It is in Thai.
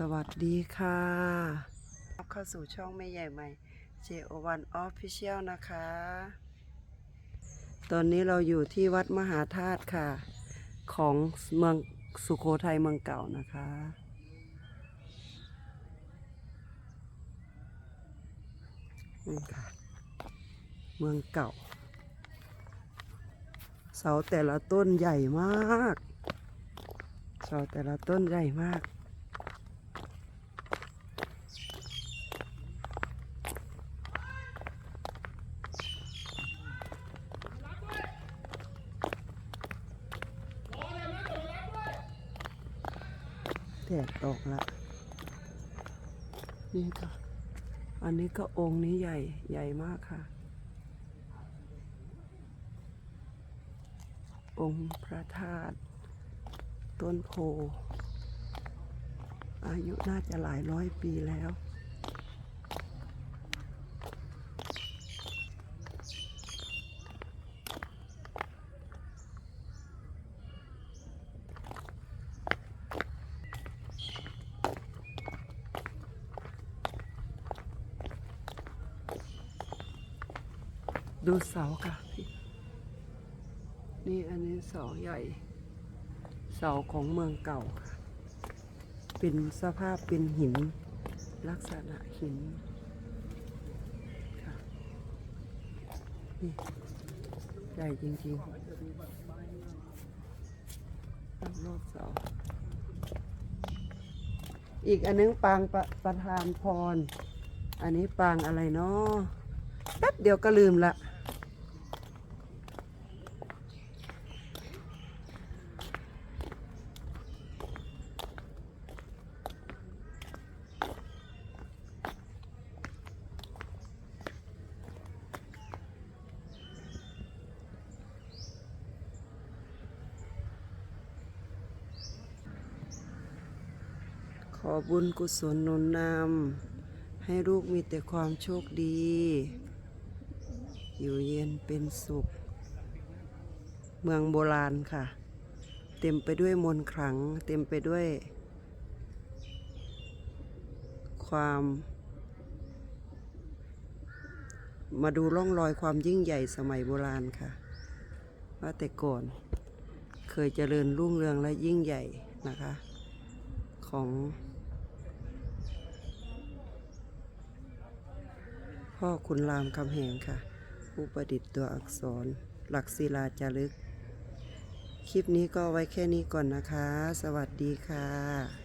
สวัสดีค่ะเข้าสู่ช่องแม่ใหญ่ใหม่ JO1 Official นะคะ ตอนนี้เราอยู่ที่วัดมหาธาตุค่ะ ของเมืองสุโขทัยเมืองเก่านะคะนี่ค่ะ เมืองเก่า เสาแต่ละต้นใหญ่มาก เสาแต่ละต้นใหญ่มาก แดดออกละนี่ค่ะ อันนี้ก็องค์นี้ใหญ่ใหญ่มากค่ะ องค์พระธาตุต้นโพ อายุน่าจะหลายร้อยปีแล้ว ดูเสาค่ะพี่นี่อันนี้เสาใหญ่ เสาของเมืองเก่าค่ะเป็นสภาพเป็นหิน ลักษณะหินค่ะนี่ใหญ่จริงๆรอบเสาอีกอันนึงปางประประธานพร อันนี้ปางอะไรเนาะแป๊บเดียวก็ลืมละ ขอบุญกุศลนุนนำให้ลูกมีแต่ความโชคดี อยู่เย็นเป็นสุข เมืองโบราณค่ะ เต็มไปด้วยมนต์ขลัง เต็มไปด้วย ความมาดูร่องรอยความยิ่งใหญ่สมัยโบราณค่ะ ว่าแต่ก่อนเคยเจริญรุ่งเรืองและยิ่งใหญ่นะคะ ของ พ่อคุณรามคำแหงค่ะ ผู้ประดิษฐ์ตัวอักษร หลักศิลาจารึก คลิปนี้ก็ไว้แค่นี้ก่อนนะคะ สวัสดีค่ะ